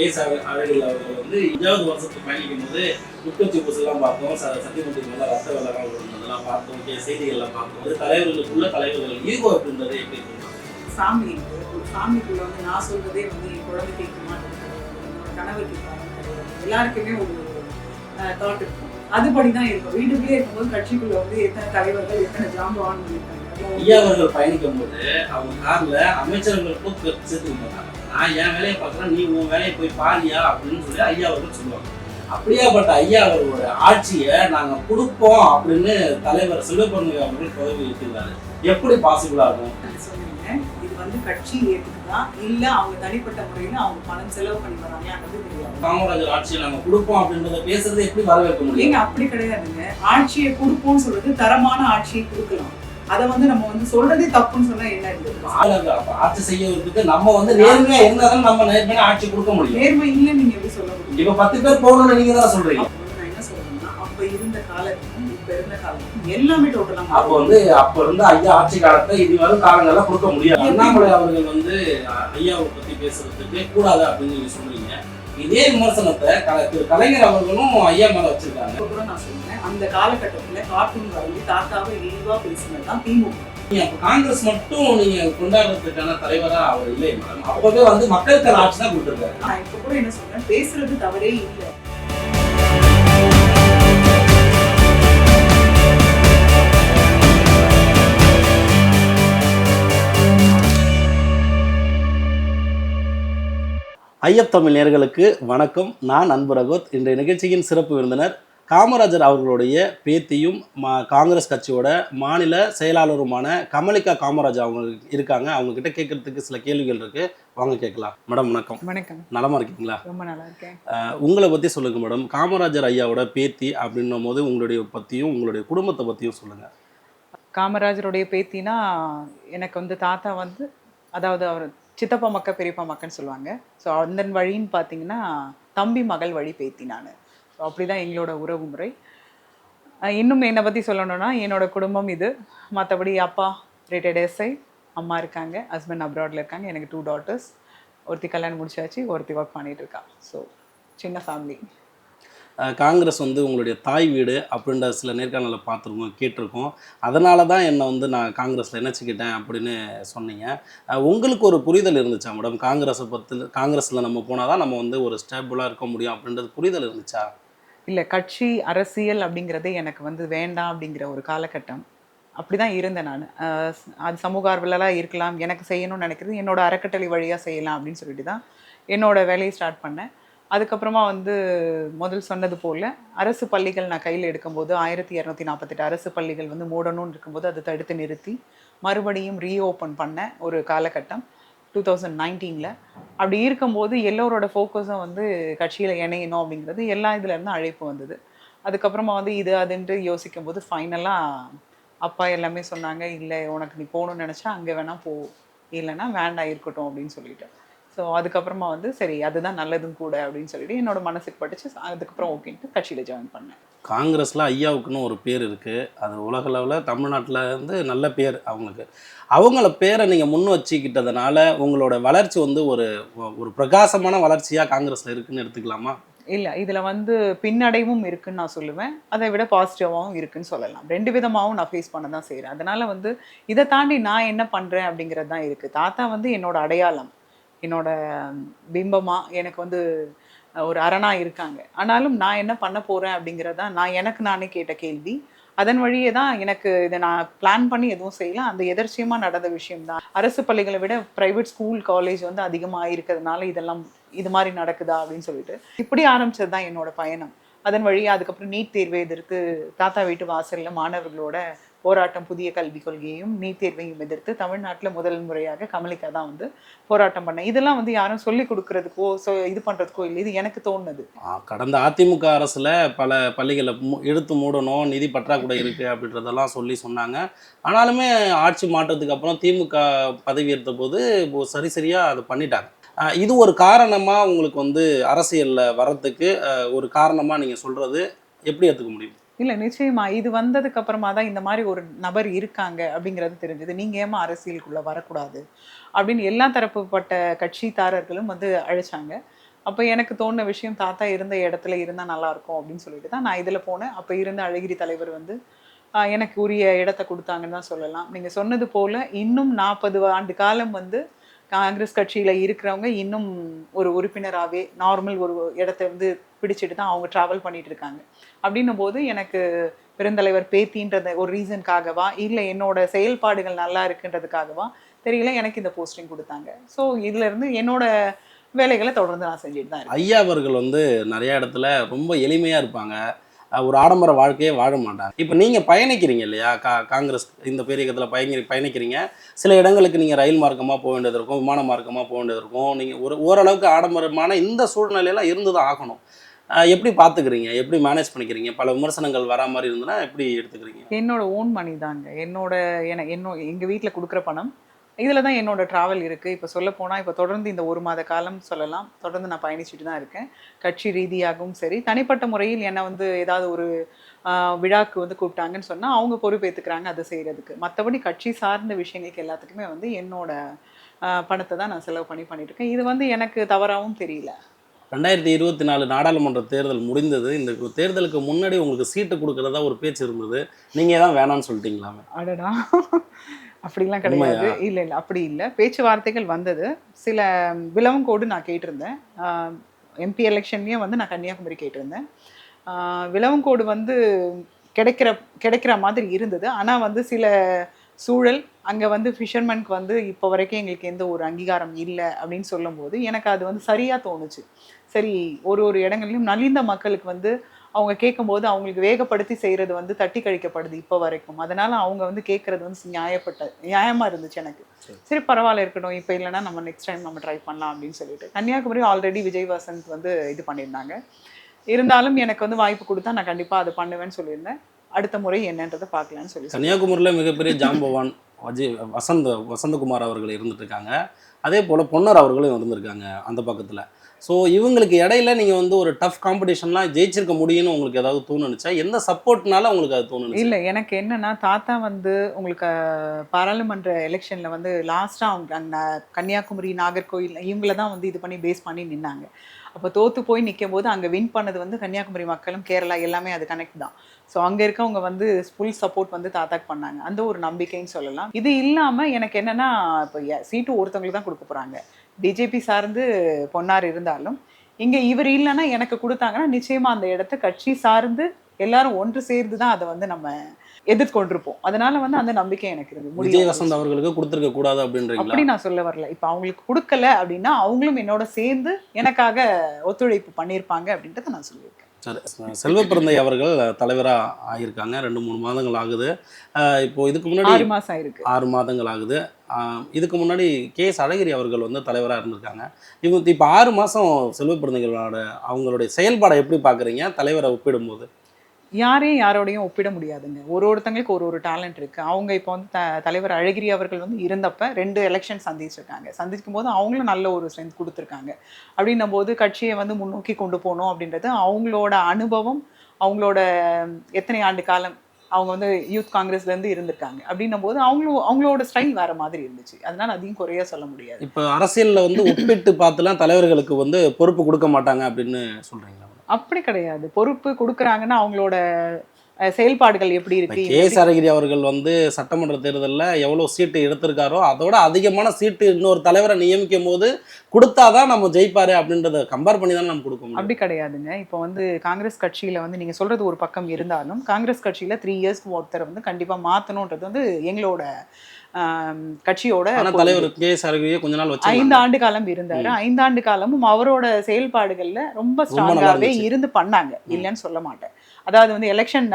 Case அழகில் அவர்கள் வந்து இருபது வருஷத்துக்கு பயணிக்கும் போது உட்கட்சி பூசெல்லாம் பார்த்தோம். சத்தியமூர்த்தி மேலே ரத்த வெள்ளம் அதெல்லாம் பார்த்தோம். செய்திகள்லாம் பார்த்தோம். அது தலைவர்களுக்குள்ள தலைவர்கள் ஈகோ அப்படின்றது எப்படி இருக்கும் ஃபேமிலி ஒரு ஃபேமிலிக்குள்ள வந்து நான் சொல்றதே வந்து என் குழந்தை கேட்க மாட்டேன் என்னோட கணவர் எல்லாருக்குமே ஒரு தாட் இருக்கும். அதுபடி தான் இருக்கும். வீட்டுக்குள்ளே இருக்கும்போது கட்சிக்குள்ள வந்து எத்தனை தலைவர்கள் எத்தனை ஜாம்பவான் இருக்காங்க. அதெல்லாம் ஐயா அவர்கள் பயணிக்கும் போது அவங்க கார்ல அமைச்சர்களுக்கும் சேர்த்து மாட்டாங்க நான் என் வேலையை பார்க்குறேன் நீ உன் வேலையை போய் பாரியா அப்படின்னு சொல்லி ஐயா அவர்கள் சொல்லுவாங்க. அப்படியாப்பட்ட ஐயா அவர்களோட ஆட்சியை நாங்க கொடுப்போம் அப்படின்னு தலைவர் சிவபெருமை அவர்கள் பதவி இருக்கிறாரு எப்படி பாசிபிளா இருக்கும்? சொன்னீங்க இது வந்து கட்சி ஏற்றுக்குதா? இல்ல அவங்க தனிப்பட்ட முறையில அவங்க பணம் செலவு பண்ணி வராங்களான்றது தெரியாது. காமராஜர் ஆட்சியை நாங்க கொடுப்போம் அப்படின்றத பேசுறது எப்படி வரவேற்க முடியும்? அப்படி கிடையாதுங்க. ஆட்சியை கொடுப்போம்னு சொல்றது தரமான ஆட்சியை கொடுக்கலாம். அதை வந்து நம்ம வந்து சொல்றதே தப்புன்னு சொன்னா என்ன அப்ப ஆட்சி செய்யறதுக்கு நம்ம வந்து நேர்மையா இருந்தாதான் நம்ம நேர்மையா ஆட்சி கொடுக்க முடியும். நேர்மை இல்லைன்னு நீங்க எப்படி சொல்ல முடியும்? இப்ப பத்து பேர் போகணும்னு நீங்க தான் சொல்றீங்க. நான் என்ன சொல்றேன்னா அப்ப இருந்த காலத்துக்கும் இப்ப இருந்த காலத்துக்கும் எல்லாமே டோட்டலா அப்போ வந்து அப்ப இருந்து ஐயா ஆட்சி காலத்தை இது வரும் காலங்கள்லாம் கொடுக்க முடியாது. அண்ணாமலை அவர்கள் வந்து ஐயாவை பத்தி பேசுறதுக்கு கூடாது அப்படின்னு நீங்க சொல்றீங்க இதே விமர்சனத்தை கலைஞர் அவர்களும் ஐயா மேல வச்சிருக்காங்க. கூட நான் சொல்றேன். அந்த காலகட்டத்துல கார்ட்டூன் வரைஞ்சி தாத்தாவை இழிவா பேசினதுதான் திமுக. நீங்க அப்ப காங்கிரஸ் மட்டும் நீங்க கொண்டாடுறதுக்கான தலைவரா அவர் இல்லை மேடம். அப்பவே வந்து மக்களுக்கான ஆட்சி தான் கொடுத்துருக்காரு. நான் இப்ப கூட என்ன சொல்றேன் பேசுறது தவறே இல்லை. ஐயப் தமிழ் நேர்களுக்கு வணக்கம். நான் அன்பு ரகோத். இன்றைய நிகழ்ச்சியின் சிறப்பு விருந்தினர் காமராஜர் அவர்களுடைய பேத்தியும் மா காங்கிரஸ் கட்சியோட மாநில செயலாளருமான கமலிகா காமராஜ் அவங்க இருக்காங்க. அவங்க கிட்ட கேட்கறதுக்கு சில கேள்விகள் இருக்கு. வாங்க கேட்கலாம். மேடம் வணக்கம். வணக்கம். நலமா இருக்கீங்களா? ரொம்ப நல்லா இருக்கேன். உங்களை பத்தி சொல்லுங்க மேடம். காமராஜர் ஐயாவோட பேத்தி அப்படின்னும் போது உங்களுடைய பத்தியும் உங்களுடைய குடும்பத்தை பத்தியும் சொல்லுங்க. காமராஜருடைய பேத்தினா எனக்கு வந்து தாத்தா வந்து அதாவது அவர் சித்தப்பா மக்க பெரியப்பா மக்கன்னு சொல்லுவாங்க. ஸோ அந்த வழின்னு பார்த்தீங்கன்னா தம்பி மகள் வழி பேத்தி நான். ஸோ அப்படி தான் எங்களோட உறவு முறை. இன்னும் என்னை பற்றி சொல்லணும்னா என்னோட குடும்பம் இது. மற்றபடி அப்பா ரிட்டையர்ட் எஸ்ஐ அம்மா இருக்காங்க ஹஸ்பண்ட் அப்ராடில் இருக்காங்க எனக்கு டூ டாட்டர்ஸ் ஒருத்தி கல்யாணம் முடிச்சாச்சு ஒருத்தி ஒர்க் பண்ணிட்டு இருக்கா. ஸோ சின்ன ஃபேமிலி காங்கிரஸ் வந்து உங்களுடைய தாய் வீடு அப்படின்ற சில நேர்காணலை பார்த்துருக்கோம் கேட்டிருக்கோம். அதனால தான் என்னை வந்து நான் காங்கிரஸில் இணைச்சிக்கிட்டேன் அப்படின்னு சொன்னீங்க. உங்களுக்கு ஒரு புரிதல் இருந்துச்சா மேடம் காங்கிரஸை பற்றி காங்கிரஸில் நம்ம போனால் தான் நம்ம வந்து ஒரு ஸ்டேபிளாக இருக்க முடியும் அப்படின்றது புரிதல் இருந்துச்சா? இல்லை கட்சி அரசியல் அப்படிங்கிறதே எனக்கு வந்து வேண்டாம் அப்படிங்கிற ஒரு காலகட்டம். அப்படி தான் இருந்தேன் நான். அது சமூக ஆர்வலராக இருக்கலாம் எனக்கு செய்யணும்னு நினைக்கிறது என்னோட அறக்கட்டளை வழியாக செய்யலாம் அப்படின்னு சொல்லிட்டு தான் என்னோட வேலையை ஸ்டார்ட் பண்ணேன். அதுக்கப்புறமா வந்து முதல் சொன்னது போல் அரசு பள்ளிகள் நான் கையில் எடுக்கும்போது ஆயிரத்தி இரநூத்தி நாற்பத்தெட்டு அரசு பள்ளிகள் வந்து மூடணும்னு இருக்கும்போது அதை தடுத்து நிறுத்தி மறுபடியும் ரீஓப்பன் பண்ண ஒரு காலகட்டம். டூ தௌசண்ட் நைன்டீனில் அப்படி இருக்கும்போது எல்லோரோட ஃபோக்கஸும் வந்து கட்சியில் இணையணும் அப்படிங்கிறது எல்லா இதுலேருந்து அழைப்பு வந்தது. அதுக்கப்புறமா வந்து இது அதுன்ட்டு யோசிக்கும் போது ஃபைனலாக அப்பா எல்லாமே சொன்னாங்க இல்லை உனக்கு நீ போகணும்னு நினச்சா அங்கே வேணால் போ. இல்லைன்னா வேண்டாம் இருக்கட்டும் அப்படின்னு சொல்லிட்டு ஸோ அதுக்கப்புறமா வந்து சரி அதுதான் நல்லதும் கூட அப்படின்னு சொல்லிட்டு என்னோட மனசுக்கு பட்டுச்சு. அதுக்கப்புறம் ஓகேன்ட்டு கட்சியில் ஜாயின் பண்ணேன். காங்கிரஸில் ஐயாவுக்குன்னு ஒரு பேர் இருக்குது அது உலக அளவில் தமிழ்நாட்டில் வந்து நல்ல பேர் அவங்களுக்கு. அவங்கள பேரை நீங்கள் முன் வச்சுக்கிட்டதுனால உங்களோட வளர்ச்சி வந்து ஒரு ஒரு பிரகாசமான வளர்ச்சியாக காங்கிரஸில் இருக்குன்னு எடுத்துக்கலாமா? இல்லை இதில் வந்து பின்னடைவும் இருக்குன்னு நான் சொல்லுவேன். அதை விட பாசிட்டிவாகவும் இருக்குன்னு சொல்லலாம். ரெண்டு விதமாகவும் நான் ஃபேஸ் பண்ண தான் செய்கிறேன் அதனால் வந்து இதை தாண்டி நான் என்ன பண்ணுறேன் அப்படிங்கிறது தான் இருக்குது தாத்தா வந்து என்னோட அடையாளம். என்னோட பிம்பமாக எனக்கு வந்து ஒரு அரணா இருக்காங்க. ஆனாலும் நான் என்ன பண்ண போகிறேன் அப்படிங்கிறது தான் நான் எனக்கு நானே கேட்ட கேள்வி. அதன் வழியே தான் எனக்கு இதை நான் பிளான் பண்ணி எதுவும் செய்யல. அந்த எதர்ச்சியமாக நடந்த விஷயம்தான். அரசு பள்ளிகளை விட ப்ரைவேட் ஸ்கூல் காலேஜ் வந்து அதிகமாக இருக்கிறதுனால இதெல்லாம் இது மாதிரி நடக்குதா அப்படின்னு சொல்லிட்டு இப்படி ஆரம்பிச்சது தான் என்னோட பயணம். அதன் வழியாக அதுக்கப்புறம் நீட் தேர்வு எதிர்த்து தாத்தா வீட்டு வாசலில் மாணவர்களோட போராட்டம் புதிய கல்விக் கொள்கையையும் நீட் தேர்வையும் எதிர்த்து தமிழ்நாட்டில் முதல் முறையாக கமலிக்கா தான் வந்து போராட்டம் பண்ணேன் இதெல்லாம் வந்து யாரும் சொல்லி கொடுக்கறதுக்கோ இது பண்ணுறதுக்கோ இல்லை. இது எனக்கு தோணுது. கடந்த அதிமுக அரசில் பல பள்ளிகளை மு- மூடணும் நிதி பற்றாக்குறை இருக்குது அப்படின்றதெல்லாம் சொல்லி சொன்னாங்க. ஆனாலுமே ஆட்சி மாற்றத்துக்கு அப்புறம் திமுக பதவி எடுத்த போது சரி சரியாக அதை பண்ணிட்டாங்க. இது ஒரு காரணமாக உங்களுக்கு வந்து அரசியலில் வர்றதுக்கு ஒரு காரணமாக நீங்கள் சொல்கிறது எப்படி எடுத்துக்க முடியும்? இல்லை நிச்சயமா. இது வந்ததுக்கு அப்புறமா தான் இந்த மாதிரி ஒரு நபர் இருக்காங்க அப்படிங்கிறது தெரிஞ்சது. நீங்க ஏமா அரசியலுக்குள்ள வரக்கூடாது? அப்படின்னு எல்லா தரப்புப்பட்ட கட்சிதாரர்களும் வந்து அழைச்சாங்க. அப்போ எனக்கு தோணுன விஷயம் தாத்தா இருந்த இடத்துல இருந்தால் நல்லா இருக்கும் அப்படின்னு சொல்லிட்டு தான் நான் இதில் போனேன். அப்போ இருந்த அழகிரி தலைவர் வந்து எனக்கு உரிய இடத்த கொடுத்தாங்கன்னு தான் சொல்லலாம். நீங்கள் சொன்னது போல் இன்னும் நாற்பது ஆண்டு காலம் வந்து காங்கிரஸ் கட்சியில் இருக்கிறவங்க இன்னும் ஒரு உறுப்பினராகவே நார்மல் ஒரு இடத்த வந்து பிடிச்சிட்டு தான் அவங்க ட்ராவல் பண்ணிட்டு இருக்காங்க. அப்படின்னும் போது எனக்கு பெருந்தலைவர் பேத்தின்றத ஒரு ரீசனுக்காகவா இல்லை என்னோட செயல்பாடுகள் நல்லா இருக்குன்றதுக்காகவா தெரியல எனக்கு இந்த போஸ்டிங் கொடுத்தாங்க. ஸோ இதுல இருந்து என்னோட வேலைகளை தொடர்ந்து நான் செஞ்சுட்டு தான் ஐயா அவர்கள் வந்து நிறைய இடத்துல ரொம்ப எளிமையா இருப்பாங்க. ஒரு ஆடம்பர வாழ்க்கையே வாழ மாட்டாங்க இப்போ நீங்கள் பயணிக்கிறீங்க இல்லையா? கா காங்கிரஸ் இந்த பேரியக்கத்தில் பயணி பயணிக்கிறீங்க. சில இடங்களுக்கு நீங்கள் ரயில் மார்க்கமாக போக வேண்டியது இருக்கும் விமான மார்க்கமாக போக வேண்டியது இருக்கும். நீங்கள் ஒரு ஓரளவுக்கு ஆடம்பரமான இந்த சூழ்நிலையெல்லாம் இருந்து தான் ஆகணும். எப்படி பார்த்துக்கிறீங்க எப்படி மேனேஜ் பண்ணிக்கிறீங்க? பல விமர்சனங்கள் வரா மாதிரி இருந்ததுன்னா எப்படி எடுத்துக்கிறீங்க? என்னோட ஓன் மணி தாங்க. என்னோட என என்னோ எங்கள் வீட்டில் கொடுக்குற பணம் இதில் தான் என்னோட ட்ராவல் இருக்குது இப்போ சொல்ல போனால் இப்போ தொடர்ந்து இந்த ஒரு மாத காலம் சொல்லலாம். தொடர்ந்து நான் பயணிச்சுட்டு தான் இருக்கேன். கட்சி ரீதியாகவும் சரி தனிப்பட்ட முறையில் என்னை வந்து ஏதாவது ஒரு விழாக்கு வந்து கூப்பிட்டாங்கன்னு சொன்னால் அவங்க பொறுப்பேற்றுக்கிறாங்க அதை செய்கிறதுக்கு மற்றபடி கட்சி சார்ந்த விஷயங்களுக்கு எல்லாத்துக்குமே வந்து என்னோட பணத்தை தான் நான் செலவு பண்ணி பண்ணிட்டு இருக்கேன். இது வந்து எனக்கு தவறாகவும் தெரியல. ரெண்டாயிரத்தி இருபத்தி நாலு நாடாளுமன்ற தேர்தல் முடிந்தது. இந்த தேர்தலுக்கு முன்னாடி உங்களுக்கு சீட்டு கொடுக்கறதா ஒரு பேச்சு இருந்தது. நீங்கள் தான் வேணாம்னு சொல்லிட்டீங்களாமே அடடா. அப்படிலாம் கிடையாது. இல்லை இல்லை அப்படி இல்லை. பேச்சுவார்த்தைகள் வந்தது. சில விளவங்கோடு நான் கேட்டிருந்தேன். எம்பி எலெக்ஷன்லேயும் வந்து நான் கன்னியாகுமரி கேட்டிருந்தேன். ஆஹ் விளவங்கோடு வந்து கிடைக்கிற கிடைக்கிற மாதிரி இருந்தது. ஆனால் வந்து சில சூழல் அங்கே வந்து ஃபிஷர்மேனுக்கு வந்து இப்போ வரைக்கும் எங்களுக்கு எந்த ஒரு அங்கீகாரம் இல்லை அப்படின்னு சொல்லும்போது எனக்கு அது வந்து சரியாக தோணுச்சு. சரி ஒரு ஒரு இடங்கள்லையும் நலிந்த மக்களுக்கு வந்து அவங்க கேட்கும்போது அவங்களுக்கு வேகப்படுத்தி செய்கிறது வந்து தட்டி கழிக்கப்படுது இப்போ வரைக்கும். அதனால அவங்க வந்து கேட்குறது வந்து நியாயப்பட்ட நியாயமாக இருந்துச்சு எனக்கு. சரி. பரவாயில்ல இருக்கட்டும் இப்போ இல்லைன்னா நம்ம நெக்ஸ்ட் டைம் நம்ம ட்ரை பண்ணலாம் அப்படின்னு சொல்லிட்டு. கன்னியாகுமரி ஆல்ரெடி விஜய் வசந்த் வந்து இது பண்ணியிருந்தாங்க. இருந்தாலும் எனக்கு வந்து வாய்ப்பு கொடுத்தா நான் கண்டிப்பாக அது பண்ணுவேன்னு சொல்லியிருந்தேன். அடுத்த முறை என்னன்றதை பார்க்கலான்னு சொல்லி கன்னியாகுமரியில் மிகப்பெரிய ஜாம்பவான் அஜய் வசந்த வசந்தகுமார் அவர்கள் இருந்துட்டு இருக்காங்க. அதே போல் பொன்னர் அவர்களும் இருந்திருக்காங்க அந்த பக்கத்தில். ஸோ இவங்களுக்கு இடையில நீங்கள் வந்து ஒரு டஃப் காம்படிஷன்லாம் ஜெயிச்சிருக்க முடியும்னு உங்களுக்கு ஏதாவது தோணுச்சா? எந்த சப்போர்ட்னால உங்களுக்கு அது தோணுச்சு? இல்லை எனக்கு என்னன்னா தாத்தா வந்து உங்களுக்கு பாராளுமன்ற எலெக்ஷனில் வந்து லாஸ்ட்டாக அவங்க அந்த கன்னியாகுமரி நாகர்கோயில் இவங்கள தான் வந்து இது பண்ணி பேஸ் பண்ணி நின்னாங்க. அப்போ தோற்று போய் நிற்கும் போது அங்கே வின் பண்ணது வந்து கன்னியாகுமரி மக்களும் கேரளா எல்லாமே அது கனெக்ட் தான். ஸோ அங்கே இருக்கவங்க வந்து ஃபுல் சப்போர்ட் வந்து தாத்தாக்கு பண்ணாங்க. அந்த ஒரு நம்பிக்கைன்னு சொல்லலாம். இது இல்லாமல் எனக்கு என்னென்னா இப்போ சீட்டு ஒருத்தவங்களுக்கு தான் கொடுக்க போகிறாங்க பிஜேபி சார்ந்து பொன்னார் இருந்தாலும் இங்கே இவர் இல்லைன்னா எனக்கு கொடுத்தாங்கன்னா நிச்சயமாக அந்த இடத்த கட்சி சார்ந்து எல்லாரும் ஒன்று சேர்ந்து தான் அதை வந்து நம்ம எதிர்கொண்டிருப்போம். அதனால வந்து அந்த நம்பிக்கை எனக்கு இருக்கு விஜய் வசந்த் அவர்களுக்கு கொடுத்துருக்க கூடாது அப்படின்றீங்களா? அப்படி நான் சொல்ல வரல. இப்போ அவங்களுக்கு கொடுக்கல அப்படின்னா அவங்களும் என்னோட சேர்ந்து எனக்காக ஒத்துழைப்பு பண்ணியிருப்பாங்க அப்படின்றத நான் சொல்லியிருக்கேன். சரி செல்வ பிறந்தை அவர்கள் தலைவராக ஆகியிருக்காங்க. ரெண்டு மூணு மாதங்கள் ஆகுது. இப்போ இதுக்கு முன்னாடி ஆறு மாசம் ஆயிருக்கு. ஆறு மாதங்கள் ஆகுது. இதுக்கு முன்னாடி கே. எஸ் அழகிரி அவர்கள் வந்து தலைவராக இருந்திருக்காங்க. இவங்க இப்போ ஆறு மாதம் செல்வ பிறந்தைகளோட அவங்களுடைய செயல்பாடை எப்படி பார்க்குறீங்க தலைவரை ஒப்பிடும்போது. யாரையும் யாரோடையும் ஒப்பிட முடியாதுங்க. ஒரு ஒருத்தங்களுக்கு ஒரு ஒரு டேலண்ட் இருக்குது அவங்க இப்போ வந்து த தலைவர் அழகிரி அவர்கள் வந்து இருந்தப்ப ரெண்டு எலெக்ஷன் சந்திச்சிருக்காங்க. சந்திக்கும் போது அவங்களும் நல்ல ஒரு ஸ்ட்ரென்த் கொடுத்துருக்காங்க. அப்படின்னும் போது கட்சியை வந்து முன்னோக்கி கொண்டு போகணும் அப்படின்றது அவங்களோட அனுபவம் அவங்களோட எத்தனை ஆண்டு காலம் அவங்க வந்து யூத் காங்கிரஸ்ல இருந்து இருந்திருக்காங்க. அப்படின்னும் போது அவங்களும் அவங்களோட ஸ்டைல் வேற மாதிரி இருந்துச்சு. அதனால அதையும் குறைய சொல்ல முடியாது. இப்போ அரசியலில் வந்து ஒப்பிட்டு பார்த்துலாம் தலைவர்களுக்கு வந்து பொறுப்பு கொடுக்க மாட்டாங்க அப்படின்னு சொல்கிறீங்களா அப்படி கிடையாது. பொறுப்பு கொடுக்குறாங்கன்னா அவங்களோட செயல்பாடுகள் எப்படி இருக்கு? கே எஸ் அழகிரி அவர்கள் வந்து சட்டமன்ற தேர்தலில் எவ்வளோ சீட்டு எடுத்திருக்காரோ அதோட அதிகமான சீட்டு இன்னொரு தலைவரை நியமிக்கும் போது கொடுத்தாதான் நம்ம ஜெயிப்பாரு அப்படின்றத கம்பேர் பண்ணி தான் நம்ம கொடுக்க முடியும். அப்படி கிடையாதுங்க. இப்போ வந்து காங்கிரஸ் கட்சியில வந்து நீங்க சொல்றது ஒரு பக்கம் இருந்தாலும் காங்கிரஸ் கட்சியில த்ரீ இயர்ஸ்க்கு ஒருத்தர் வந்து கண்டிப்பா மாத்தணும்ன்றது வந்து எங்களோட கட்சியோட. தலைவர் கே எஸ் அழகிரியை கொஞ்ச நாள் ஐந்து ஆண்டு காலம் இருந்தாரு. ஐந்து ஆண்டு காலமும் அவரோட செயல்பாடுகள்ல ரொம்ப இருந்துச்சு. இருந்து பண்ணாங்க. இல்லைன்னு சொல்ல மாட்டேன். அதாவது வந்து எலெக்ஷன்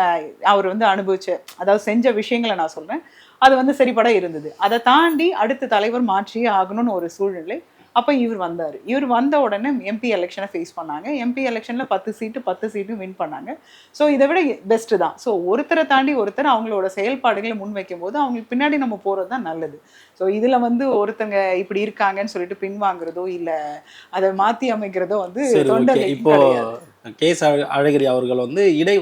அவர் வந்து அனுபவிச்ச அதாவது செஞ்ச விஷயங்களை நான் சொல்றேன். அது வந்து சரிபட இருந்தது. அதை தாண்டி அடுத்த தலைவர் மாற்றியே ஆகணும்னு ஒரு சூழ்நிலை அப்போ இவர் வந்தார். இவர் வந்த உடனே எம்பி எலெக்ஷனை ஃபேஸ் பண்ணாங்க. எம்பி எலெக்ஷனில் பத்து சீட்டு பத்து சீட்டும் வின் பண்ணாங்க. ஸோ இதை விட பெஸ்ட்டு தான். ஸோ ஒருத்தரை தாண்டி ஒருத்தர் அவங்களோட செயல்பாடுகளை முன்வைக்கும் போது அவங்களுக்கு பின்னாடி நம்ம போகிறது தான் நல்லது. ஸோ இதில் வந்து ஒருத்தங்க இப்படி இருக்காங்கன்னு சொல்லிட்டு பின்வாங்குறதோ இல்லை அதை மாற்றி அமைக்கிறதோ வந்து தொண்டை இப்போ. கே எஸ் அழகிரி அவர்கள் வந்து இடை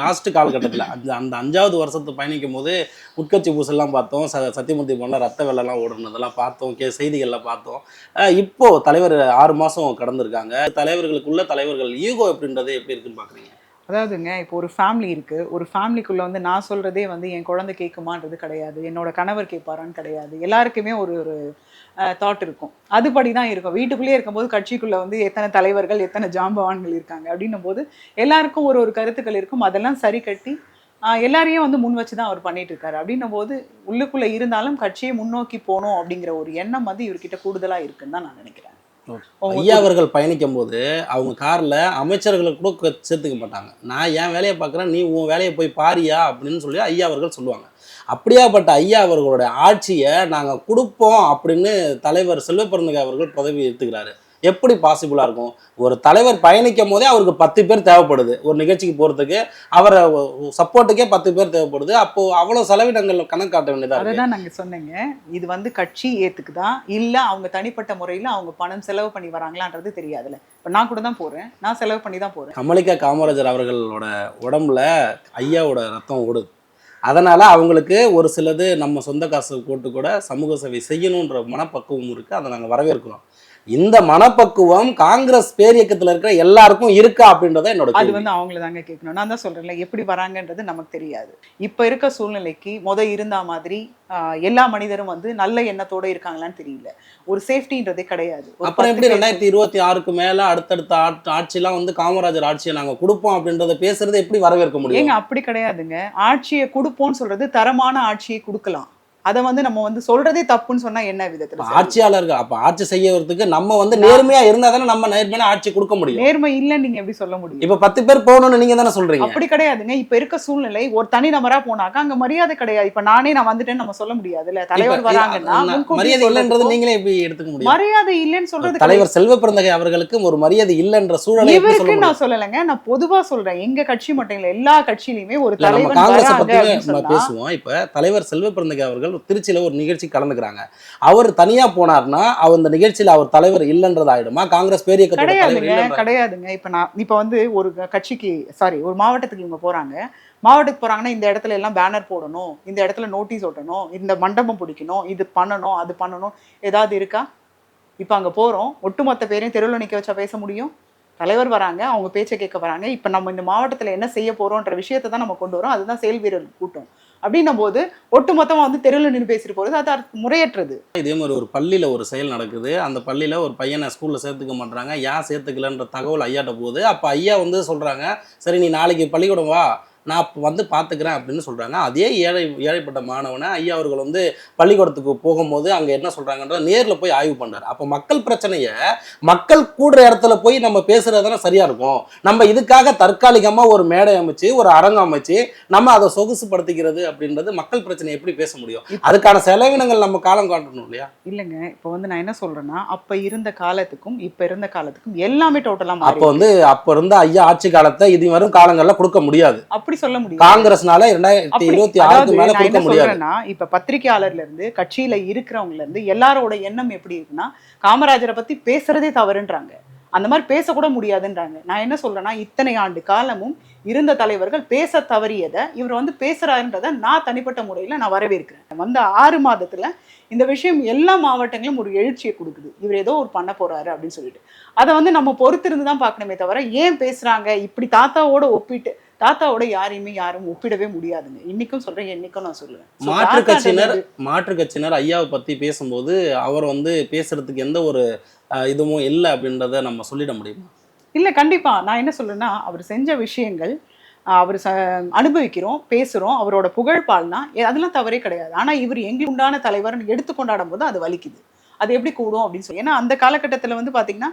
லாஸ்ட்டு காலகட்டத்தில் அந்த அந்த அஞ்சாவது வருஷத்தை பயணிக்கும் போது உட்கட்சி பூசெல்லாம் பார்த்தோம். ச சத்தியமூர்த்தி போன ரத்த வெள்ளம்லாம் ஓடுனதெல்லாம் பார்த்தோம். கே செய்திகளில் பார்த்தோம். இப்போது தலைவர் ஆறு மாதம் கடந்திருக்காங்க. தலைவர்களுக்குள்ள தலைவர்கள் ஈகோ எப்படின்றது எப்படி இருக்குன்னு பார்க்குறீங்க அதாவதுங்க இப்போ ஒரு ஃபேமிலி இருக்குது ஒரு ஃபேமிலிக்குள்ளே வந்து நான் சொல்கிறதே வந்து என் குழந்தை கேட்குமான்றது கிடையாது. என்னோட கணவர் கேட்பாரான்னு கிடையாது. எல்லாருக்குமே ஒரு ஒரு தாட் இருக்கும். அதுபடி தான் இருக்கும். வீட்டுக்குள்ளேயே இருக்கும்போது கட்சிக்குள்ள வந்து எத்தனை தலைவர்கள் எத்தனை ஜாம்பவான்கள் இருக்காங்க அப்படின்னும் போது எல்லாருக்கும் ஒரு ஒரு கருத்துக்கள் இருக்கும். அதெல்லாம் சரி கட்டி எல்லாரையும் வந்து முன் வச்சு தான் அவர் பண்ணிட்டு இருக்காரு அப்படின்னும் போது உள்ளுக்குள்ள இருந்தாலும் கட்சியை முன்னோக்கி போகணும் அப்படிங்கிற ஒரு எண்ணம் வந்து இவர்கிட்ட கூடுதலா இருக்குன்னு தான் நான் நினைக்கிறேன். ஐயா அவர்கள் பயணிக்கும் போது அவங்க கார்ல அமைச்சர்களை கூட சேர்த்துக்க மாட்டாங்க. நான் என் வேலையை பார்க்குறேன் நீ உன் வேலையை போய் பாரியா அப்படின்னு சொல்லி ஐயா அவர்கள் சொல்லுவாங்க. அப்படியாப்பட்ட ஐயா அவர்களுடைய ஆட்சியை நாங்கள் கொடுப்போம் அப்படின்னு தலைவர் செல்வப்பிறந்தகை அவர்கள் பதவி எடுத்துக்கிறாரு எப்படி பாசிபிளாக இருக்கும்? ஒரு தலைவர் பயணிக்கும் போதே அவருக்கு பத்து பேர் தேவைப்படுது. ஒரு நிகழ்ச்சிக்கு போகிறதுக்கு அவரை சப்போர்ட்டுக்கே பத்து பேர் தேவைப்படுது. அப்போ அவ்வளோ செலவினங்கள் கணக்கு காட்ட வேண்டியதாக அதை இருக்கு. தான் நாங்கள் சொன்னேங்க. இது வந்து கட்சி ஏத்துக்குதா? இல்லை அவங்க தனிப்பட்ட முறையில் அவங்க பணம் செலவு பண்ணி வராங்களான்றது தெரியாதுல்ல. இப்போ நான் கூட தான் போகிறேன் நான் செலவு பண்ணி தான் போகிறேன் கமலிகா காமராஜர் அவர்களோட உடம்புல ஐயாவோட ரத்தம் ஓடுது. அதனால் அவங்களுக்கு ஒரு சிலது நம்ம சொந்த காசு போட்டு கூட சமூக சேவை செய்யணுன்ற மனப்பக்குவம் இருக்குது அதை நாங்கள் வரவேற்கிறோம். இந்த மனப்பக்குவம் காங்கிரஸ் பேரியக்கத்தில் இருக்கிற எல்லாருக்கும் இருக்கா அப்படின்றத என்னோட அது. வந்து அவங்கள தாங்க கேட்கணும். நான் தான் சொல்கிறேன்ல எப்படி வராங்கன்றது நமக்கு தெரியாது. இப்போ இருக்க சூழ்நிலைக்கு முத இருந்த மாதிரி எல்லா மனிதரும் வந்து நல்ல எண்ணத்தோட இருக்காங்களான்னு தெரியல. ஒரு சேஃப்டின்றதே கிடையாது. அப்புறம் எப்படி ரெண்டாயிரத்தி இருபத்தி ஆறுக்கு மேல அடுத்தடுத்த ஆட்- ஆட்சிலாம் வந்து காமராஜர் ஆட்சியை நாங்க கொடுப்போம் அப்படின்றத பேசுறது எப்படி வரவேற்க முடியும்? ஏங்க அப்படி கிடையாதுங்க. ஆட்சியை கொடுப்போம்னு சொல்றது தரமான ஆட்சியை கொடுக்கலாம். அதை வந்து நம்ம வந்து சொல்றதே தப்புன்னு சொன்னா என்ன விதத்துல? ஆட்சியாளர்கள் அப்ப ஆட்சி செய்யறதுக்கு நம்ம வந்து நேர்மையா இருந்தா தானே நம்ம நேர்மையான ஆட்சி கொடுக்க முடியும். நேர்மை இல்லைன்னு நீங்க எப்படி சொல்ல முடியும்? இப்ப பத்து பேர் போகணும்னு நீங்க தானே சொல்றீங்க. அப்படி கிடையாதுங்க. இப்ப இருக்க சூழ்நிலை ஒரு தனி நபரா போனாக்கா அங்க மரியாதை கிடையாது. இப்ப நானே நான் வந்துட்டேன்னு நம்ம சொல்ல முடியாதுல்ல? தலைவர் இப்ப வராங்கன்னா மரியாதை இல்லைன்றது நீங்களே எப்படி எடுத்துக்க முடியும்? மரியாதை இல்லைன்னு சொல்றது தலைவர் செல்வ பிறந்தகை அவர்களுக்கு ஒரு மரியாதை இல்லைன்ற சூழலை இவருக்கு நான் சொல்லலைங்க. நான் பொதுவா சொல்றேன். எங்க கட்சி மட்டும் இல்ல எல்லா கட்சியிலுமே ஒரு இல்ல, காங்கிரஸை பத்தி சொன்னா பேசுவோம். இப்ப தலைவர் செல்வ பிறந்தகை அவர்கள் திருச்சியில ஒரு நிகழ்ச்சி கலந்துக்கிறாங்க. அவர் தனியா போனார்னா அவர் அந்த நிகழ்ச்சியில அவர் தலைவர் இல்லைன்றது ஆயிடுமா? காங்கிரஸ் தலைவர் கிடையாதுங்க கிடையாதுங்க. இப்ப நான் இப்ப வந்து ஒரு கட்சிக்கு சாரி ஒரு மாவட்டத்துக்கு இவங்க போறாங்க. மாவட்டத்துக்கு போறாங்கன்னா இந்த இடத்துல எல்லாம் பேனர் போடணும் இந்த இடத்துல நோட்டீஸ் ஒட்டணும் இந்த மண்டபம் பிடிக்கணும் இது பண்ணணும் அது பண்ணணும் ஏதாவது இருக்கா? இப்ப அங்க போறோம். ஒட்டுமொத்த பேரையும் தெருவில் நிக்க வச்சா பேச முடியும். தலைவர் வராங்க அவங்க பேச்சை கேட்க வராங்க. இப்ப நம்ம இந்த மாவட்டத்துல என்ன செய்ய போறோம்ன்ற விஷயத்தை தான் நம்ம கொண்டு வரோம். அதுதான் செயல் வீரர் கூட்டம். அப்படின்னும் போது ஒட்டு மொத்தமாக வந்து தெருவில் நின்று பேசிட்டு போகிறது அது முறையற்றது. இதே மாதிரி ஒரு பள்ளியில் ஒரு செயல் நடக்குது. அந்த பள்ளியில் ஒரு பையனை ஸ்கூலில் சேர்த்துக்க மாட்றாங்க. ஏன் சேர்த்துக்கலன்ற தகவல் ஐயாட்ட போகுது. அப்போ ஐயா வந்து சொல்கிறாங்க சரி நீ நாளைக்கு பள்ளிக்கூடம் வா. நான் வந்து பார்த்துக்கிறேன் அப்படின்னு சொல்கிறாங்க அதே ஏழை ஏழைப்பட்ட மாணவனை ஐயா அவர்கள் வந்து பள்ளிக்கூடத்துக்கு போகும்போது அங்கே என்ன சொல்கிறாங்கன்ற நேரில் போய் ஆய்வு பண்ணுறாரு அப்போ மக்கள் பிரச்சனையை மக்கள் கூடுற இடத்துல போய் நம்ம பேசுறது தானே சரியாக இருக்கும். நம்ம இதுக்காக தற்காலிகமாக ஒரு மேடை அமைச்சு ஒரு அரங்கம் அமைச்சு நம்ம அதை சொகுசுப்படுத்திக்கிறது அப்படின்றது மக்கள் பிரச்சனை எப்படி பேச முடியும்? அதுக்கான செலவினங்கள் நம்ம காலம் காட்டணும் இல்லையா? இல்லைங்க. இப்போ வந்து நான் என்ன சொல்றேன்னா அப்ப இருந்த காலத்துக்கும் இப்ப இருந்த காலத்துக்கும் எல்லாமே டோட்டலா அப்போ வந்து அப்ப இருந்த ஐயா ஆட்சி காலத்தை இது வரும் காலங்கள்ல கொடுக்க முடியாது. அப்படி சொல்ல முடியும். காங்கிரஸ்னால ரெண்டாயிரத்தி அப்படி- இருபத்தி ஆறுக்கு மேல கொடுக்க என்ன முடியாது. சொல்றேன்னா இப்ப பத்திரிக்கையாளர்ல இருந்து கட்சியில இருக்கிறவங்கல இருந்து எல்லாரோட எண்ணம் எப்படி இருக்குன்னா காமராஜரை பத்தி பேசுறதே தவறுன்றாங்க. அந்த மாதிரி பேசக்கூட முடியாதுன்றாங்க. நான் என்ன சொல்றேன்னா இத்தனை ஆண்டு காலமும் இருந்த தலைவர்கள் பேச தவறியதை இவர் வந்து பேசுறாருன்றதை நான் தனிப்பட்ட முறையில நான் வரவேற்கிறேன். வந்த ஆறு மாதத்துல இந்த விஷயம் எல்லா மாவட்டங்களும் ஒரு எழுச்சியை கொடுக்குது. இவர் ஏதோ ஒரு பண்ண போறாரு அப்படின்னு சொல்லிட்டு. அதை வந்து நம்ம பொறுத்திருந்து தான் பார்க்கணுமே தவிர ஏன் பேசுறாங்க? இப்படி தாத்தாவோட ஒப்பிட்டு தாத்தாவோட யாரையுமே யாரும் ஒப்பிடவே முடியாதுங்க. இன்னைக்கும் சொல்றேன் என்னைக்கும் நான் சொல்லுவேன். மாற்று கட்சியினர் மாற்று கட்சியினர் ஐயாவை பத்தி பேசும்போது அவர் வந்து பேசுறதுக்கு எந்த ஒரு இதுவும் இல்லை அப்படின்றத நம்ம சொல்லிட முடியுமா? இல்ல கண்டிப்பா. நான் என்ன சொல்றேன்னா அவர் செஞ்ச விஷயங்கள் அவர் அனுபவிக்கிறோம் பேசுறோம் அவரோட புகழ்பால்னா அதெல்லாம் தவறே கிடையாது. ஆனா இவர் எங்களுக்கு உண்டான தலைவர்னு எடுத்து கொண்டாடும் போது அது வலிக்குது. அது எப்படி கூடும் அப்படின்னு சொல்லி. ஏன்னா அந்த காலகட்டத்தில் வந்து பார்த்தீங்கன்னா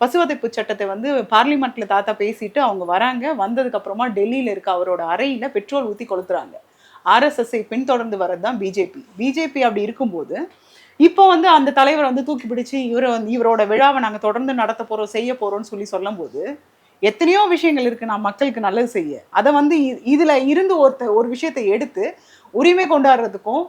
பசுவதைப்பு சட்டத்தை வந்து பார்லிமெண்ட்ல தாத்தா பேசிட்டு அவங்க வராங்க. வந்ததுக்கு அப்புறமா டெல்லியில இருக்க அவரோட அறையில பெட்ரோல் ஊற்றி கொளுத்துறாங்க. ஆர்எஸ்எஸ்ஐ பின்தொடர்ந்து வர்றது தான் பிஜேபி. பிஜேபி அப்படி இருக்கும்போது இப்போ வந்து அந்த தலைவர் வந்து தூக்கி பிடிச்சு இவரை வந்து இவரோட விழாவை நாங்கள் தொடர்ந்து நடத்த போகிறோம் செய்ய போகிறோம்னு சொல்லி சொல்லும்போது எத்தனையோ விஷயங்கள் இருக்குது நான் மக்களுக்கு நல்லது செய்ய. அதை வந்து இ- இருந்து ஒருத்த ஒரு விஷயத்தை எடுத்து உரிமை கொண்டாடுறதுக்கும்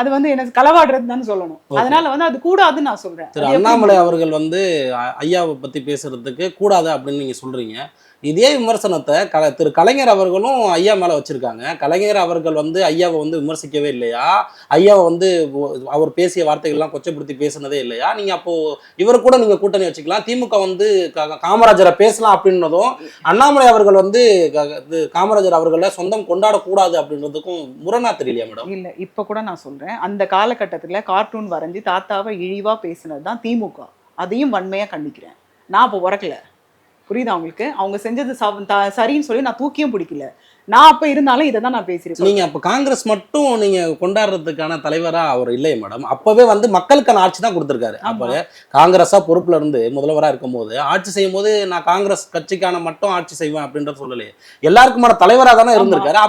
அது வந்து என்ன களவாடுறதுன்னு சொல்லணும். Okay. அதனால வந்து அது கூடாதுன்னு நான் சொல்றேன். அண்ணாமலை அவர்கள் வந்து ஐயாவை பத்தி பேசுறதுக்கு கூடாது அப்படின்னு நீங்க சொல்றீங்க. இதே விமர்சனத்தை கல திரு கலைஞர் அவர்களும் ஐயா மேலே வச்சிருக்காங்க. கலைஞர் அவர்கள் வந்து ஐயாவை வந்து விமர்சிக்கவே இல்லையா? ஐயாவை வந்து அவர் பேசிய வார்த்தைகள்லாம் கொச்சப்படுத்தி பேசுனதே இல்லையா? நீங்கள் அப்போது இவர் கூட நீங்கள் கூட்டணி வச்சுக்கலாம். திமுக வந்து க- காமராஜரை பேசலாம் அப்படின்றதும் அண்ணாமலை அவர்கள் வந்து க- இது காமராஜர் அவர்களை சொந்தம் கொண்டாடக்கூடாது அப்படின்றதுக்கும் முரணா தெரியலையா மேடம்? இல்லை இப்போ கூட நான் சொல்கிறேன் அந்த காலகட்டத்தில் கார்ட்டூன் வரைஞ்சி தாத்தாவை இழிவாக பேசினது தான் திமுக. அதையும் வன்மையாக கண்டிக்கிறேன். நான் இப்போ உறக்கல. புரியுதா உங்களுக்கு? அவங்க செஞ்சது சரின்னு சொல்லி நான் தூக்கியும் பிடிக்கல. நான் அப்ப இருந்தாலும் இதை தான் நான் பேசியிருக்கேன். நீங்க அப்ப காங்கிரஸ் மட்டும் நீங்க கொண்டாடுறதுக்கான தலைவரா அவர் இல்லையே மேடம் அப்பவே வந்து மக்களுக்கான ஆட்சி தான் கொடுத்திருக்காரு. அப்ப. காங்கிரஸா பொறுப்புல இருந்து முதல்வரா இருக்கும்போது ஆட்சி செய்யும் போது நான் காங்கிரஸ் கட்சிக்கான மட்டும் ஆட்சி செய்வேன் அப்படின்றத சொல்லலையே எல்லாருக்குமான தலைவரா தானே இருந்திருக்காரு.